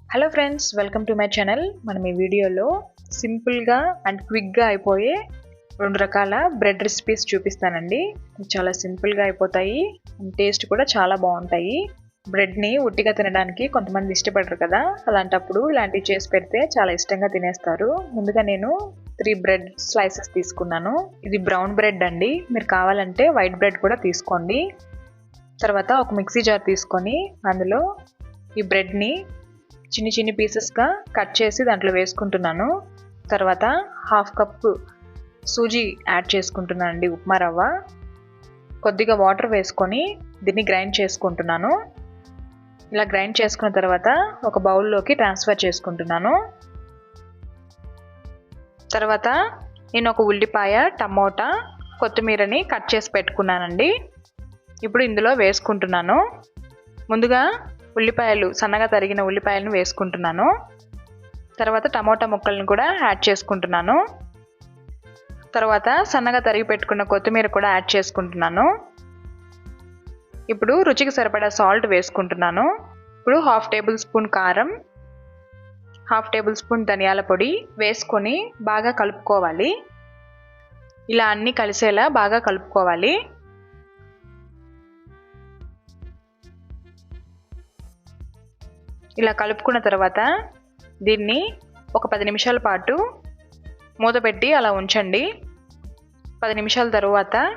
Hello friends welcome to my channel మనం ఈ వీడియోలో సింపుల్గా అండ్ క్విక్గా అయిపోయే రెండు రకాల బ్రెడ్ రెసిపీస్ చూపిస్తానండి. చాలా సింపుల్గా అయిపోతాయి. టేస్ట్ కూడా చాలా బాగుంటాయి. బ్రెడ్ని ఉట్టిగా తినడానికి కొంతమంది ఇష్టపడరు కదా. అలాంటప్పుడు ఇలాంటివి చేసి పెడితే చాలా ఇష్టంగా తినేస్తారు. ముందుగా నేను త్రీ బ్రెడ్ స్లైసెస్ తీసుకున్నాను. ఇది బ్రౌన్ బ్రెడ్ అండి. మీరు కావాలంటే వైట్ బ్రెడ్ కూడా తీసుకోండి. తర్వాత ఒక మిక్సీ జార్ తీసుకొని అందులో ఈ బ్రెడ్ని చిన్ని చిన్ని పీసెస్గా కట్ చేసి దాంట్లో వేసుకుంటున్నాను. తర్వాత హాఫ్ కప్ సూజీ యాడ్ చేసుకుంటున్నాను అండి ఉప్మా రవ్వ. కొద్దిగా వాటర్ వేసుకొని దీన్ని గ్రైండ్ చేసుకుంటున్నాను. ఇలా గ్రైండ్ చేసుకున్న తర్వాత ఒక బౌల్లోకి ట్రాన్స్ఫర్ చేసుకుంటున్నాను. తర్వాత నేను ఒక ఉల్లిపాయ టమోటా కొత్తిమీరని కట్ చేసి పెట్టుకున్నానండి. ఇప్పుడు ఇందులో వేసుకుంటున్నాను. ముందుగా ఉల్లిపాయలు సన్నగా తరిగిన ఉల్లిపాయలను వేసుకుంటున్నాను. తర్వాత టమోటా ముక్కలను కూడా యాడ్ చేసుకుంటున్నాను. తర్వాత సన్నగా తరిగి పెట్టుకున్న కొత్తిమీర కూడా యాడ్ చేసుకుంటున్నాను. ఇప్పుడు రుచికి సరిపడా సాల్ట్ వేసుకుంటున్నాను. ఇప్పుడు హాఫ్ టేబుల్ స్పూన్ కారం హాఫ్ టేబుల్ స్పూన్ ధనియాల పొడి వేసుకొని బాగా కలుపుకోవాలి. ఇలా అన్నీ కలిసేలా బాగా కలుపుకోవాలి. ఇలా కలుపుకున్న తర్వాత దీన్ని ఒక పది నిమిషాల పాటు మూత పెట్టి అలా ఉంచండి. పది నిమిషాల తర్వాత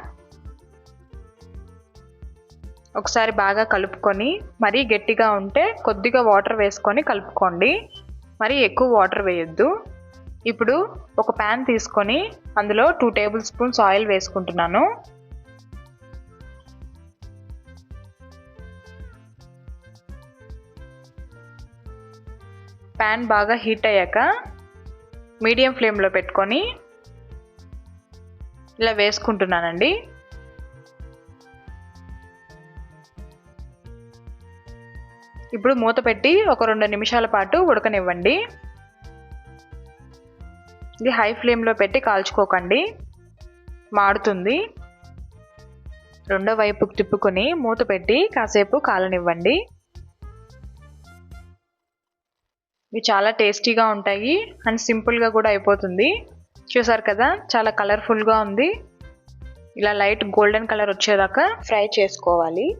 ఒకసారి బాగా కలుపుకొని మరీ గట్టిగా ఉంటే కొద్దిగా వాటర్ వేసుకొని కలుపుకోండి. మరీ ఎక్కువ వాటర్ వేయొద్దు. ఇప్పుడు ఒక ప్యాన్ తీసుకొని అందులో టూ టేబుల్ స్పూన్స్ ఆయిల్ వేసుకుంటున్నాను. ప్యాన్ బాగా హీట్ అయ్యాక మీడియం ఫ్లేమ్లో పెట్టుకొని ఇలా వేసుకుంటున్నానండి. ఇప్పుడు మూత పెట్టి ఒక రెండు నిమిషాల పాటు ఉడకనివ్వండి. ఇది హై ఫ్లేమ్లో పెట్టి కాల్చుకోకండి. మాడుతుంది. రెండో వైపుకు తిప్పుకొని మూత పెట్టి కాసేపు కాలనివ్వండి. ఇవి చాలా టేస్టీగా ఉంటాయి అండ్ సింపుల్గా కూడా అయిపోతుంది. చూసారు కదా చాలా కలర్ఫుల్గా ఉంది. ఇలా లైట్ గోల్డెన్ కలర్ వచ్చేదాకా ఫ్రై చేసుకోవాలి.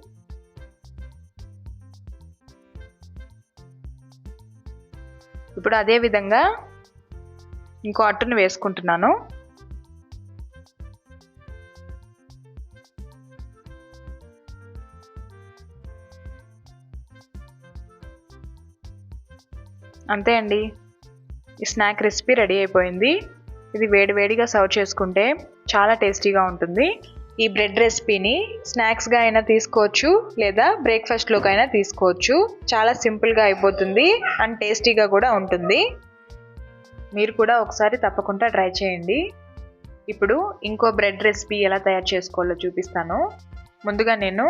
ఇప్పుడు అదే విధంగా ఇంకో అట్టును వేసుకుంటున్నాను. అంతే అండి. ఈ స్నాక్ రెసిపీ రెడీ అయిపోయింది. ఇది వేడివేడిగా సర్వ్ చేసుకుంటే చాలా టేస్టీగా ఉంటుంది. ఈ బ్రెడ్ రెసిపీని స్నాక్స్గా అయినా తీసుకోవచ్చు లేదా బ్రేక్ఫాస్ట్లోకి అయినా తీసుకోవచ్చు. చాలా సింపుల్గా అయిపోతుంది అండ్ టేస్టీగా కూడా ఉంటుంది. మీరు కూడా ఒకసారి తప్పకుండా ట్రై చేయండి. ఇప్పుడు ఇంకో బ్రెడ్ రెసిపీ ఎలా తయారు చేసుకోవాలో చూపిస్తాను. ముందుగా నేను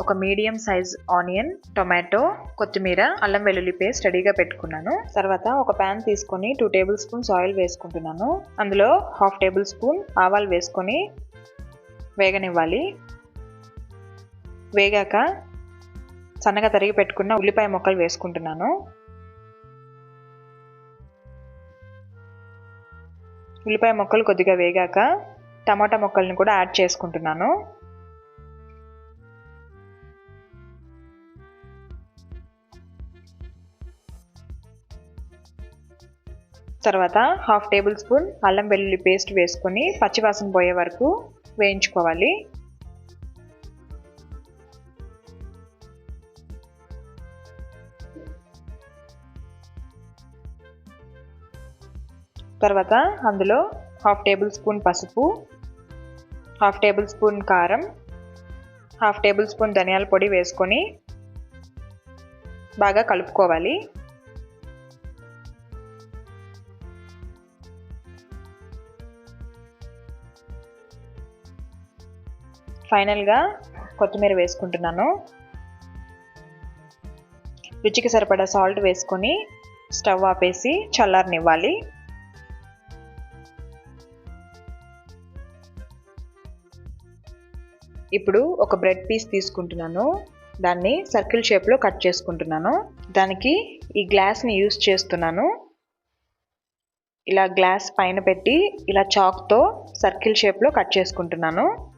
ఒక మీడియం సైజ్ ఆనియన్ టొమాటో కొత్తిమీర అల్లం వెల్లుల్లి పేస్ట్ రెడీగా పెట్టుకున్నాను. తర్వాత ఒక ప్యాన్ తీసుకొని టూ టేబుల్ స్పూన్స్ ఆయిల్ వేసుకుంటున్నాను. అందులో హాఫ్ టేబుల్ స్పూన్ ఆవాలు వేసుకొని వేగనివ్వాలి. వేగాక సన్నగా తరిగి పెట్టుకున్న ఉల్లిపాయ ముక్కలు వేసుకుంటున్నాను. ఉల్లిపాయ ముక్కలు కొద్దిగా వేగాక టమాటా మొక్కల్ని కూడా యాడ్ చేసుకుంటున్నాను. తర్వాత హాఫ్ టేబుల్ స్పూన్ అల్లం వెల్లుల్లి పేస్ట్ వేసుకొని పచ్చివాసన పోయే వరకు వేయించుకోవాలి. తర్వాత అందులో హాఫ్ టేబుల్ స్పూన్ పసుపు హాఫ్ టేబుల్ స్పూన్ కారం హాఫ్ టేబుల్ స్పూన్ ధనియాల పొడి వేసుకొని బాగా కలుపుకోవాలి. ఫైనల్గా కొత్తిమీర వేసుకుంటున్నాను. రుచికి సరిపడా సాల్ట్ వేసుకొని స్టవ్ ఆపేసి చల్లారనివ్వాలి. ఇప్పుడు ఒక బ్రెడ్ పీస్ తీసుకుంటున్నాను. దాన్ని సర్కిల్ షేప్లో కట్ చేసుకుంటున్నాను. దానికి ఈ గ్లాస్ని యూస్ చేస్తున్నాను. ఇలా గ్లాస్ పైన పెట్టి ఇలా చాక్తో సర్కిల్ షేప్లో కట్ చేసుకుంటున్నాను.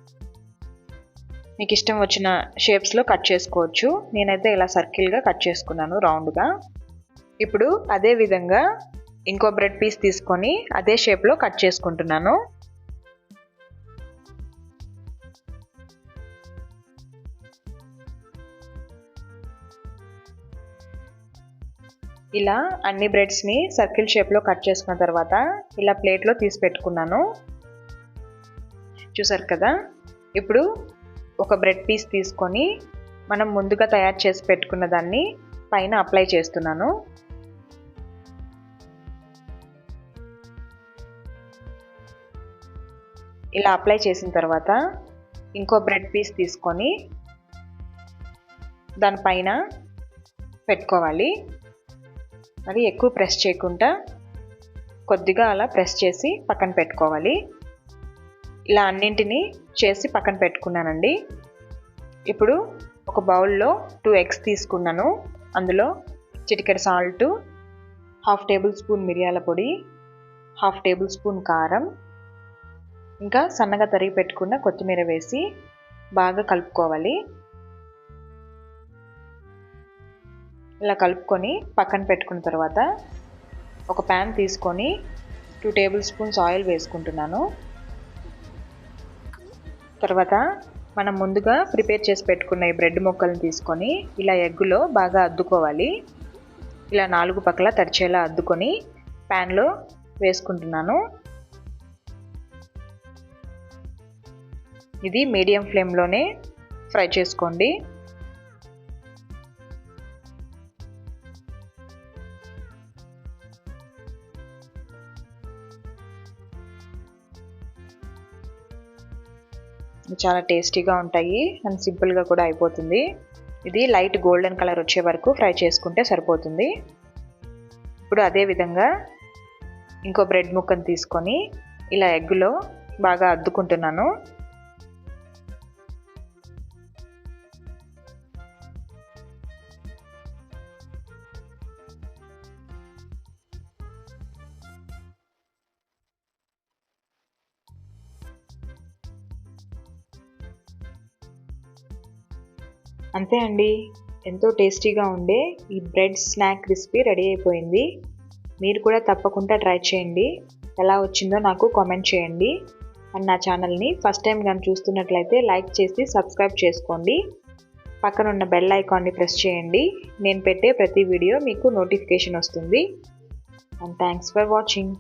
మీకు ఇష్టం వచ్చిన షేప్స్లో కట్ చేసుకోవచ్చు. నేనైతే ఇలా సర్కిల్గా కట్ చేసుకున్నాను రౌండ్గా ఇప్పుడు అదే విధంగా ఇంకో బ్రెడ్ పీస్ తీసుకొని అదే షేప్లో కట్ చేసుకుంటున్నాను. ఇలా అన్ని బ్రెడ్స్ని సర్కిల్ షేప్లో కట్ చేసుకున్న తర్వాత ఇలా ప్లేట్లో తీసి పెట్టుకున్నాను. చూసారు కదా? ఇప్పుడు ఒక బ్రెడ్ పీస్ తీసుకొని మనం ముందుగా తయారు చేసి పెట్టుకున్న దాన్ని పైన అప్లై చేస్తున్నాను. ఇలా అప్లై చేసిన తర్వాత ఇంకో బ్రెడ్ పీస్ తీసుకొని దానిపైన పెట్టుకోవాలి. అది ఎక్కువ ప్రెస్ చేయకుండా కొద్దిగా అలా ప్రెస్ చేసి పక్కన పెట్టుకోవాలి. ఇలా అన్నింటినీ చేసి పక్కన పెట్టుకున్నానండి. ఇప్పుడు ఒక బౌల్లో టూ ఎగ్స్ తీసుకున్నాను. అందులో చిటికెడ సాల్ట్ హాఫ్ టేబుల్ స్పూన్ మిరియాల పొడి హాఫ్ టేబుల్ స్పూన్ కారం ఇంకా సన్నగా తరిగి పెట్టుకున్న కొత్తిమీర వేసి బాగా కలుపుకోవాలి. ఇలా కలుపుకొని పక్కన పెట్టుకున్న తర్వాత ఒక ప్యాన్ తీసుకొని టూ టేబుల్ స్పూన్స్ ఆయిల్ వేసుకుంటున్నాను. తర్వాత మనం ముందుగా ప్రిపేర్ చేసి పెట్టుకున్న ఈ బ్రెడ్ ముక్కలను తీసుకొని ఇలా ఎగ్గులో బాగా అద్దుకోవాలి. ఇలా నాలుగు పక్కల తడిచేలా అద్దుకొని ప్యాన్లో వేసుకుంటున్నాను. ఇది మీడియం ఫ్లేమ్లోనే ఫ్రై చేసుకోండి. చాలా టేస్టీగా ఉంటాయి అండ్ సింపుల్గా కూడా అయిపోతుంది. ఇది లైట్ గోల్డెన్ కలర్ వచ్చే వరకు ఫ్రై చేసుకుంటే సరిపోతుంది. ఇప్పుడు అదే విధంగా ఇంకో బ్రెడ్ ముక్కను తీసుకొని ఇలా ఎగ్గులో బాగా అద్దుకుంటున్నాను. అంతే అండి. ఎంతో టేస్టీగా ఉండే ఈ బ్రెడ్ స్నాక్ రెసిపీ రెడీ అయిపోయింది. మీరు కూడా తప్పకుండా ట్రై చేయండి. ఎలా వచ్చిందో నాకు కామెంట్ చేయండి. అండ్ నా ఛానల్ని ఫస్ట్ టైం కానీ చూస్తున్నట్లయితే లైక్ చేసి సబ్స్క్రైబ్ చేసుకోండి. పక్కన ఉన్న బెల్ ఐకాన్ని ప్రెస్ చేయండి. నేను పెట్టే ప్రతి వీడియో మీకు నోటిఫికేషన్ వస్తుంది. And thanks for watching.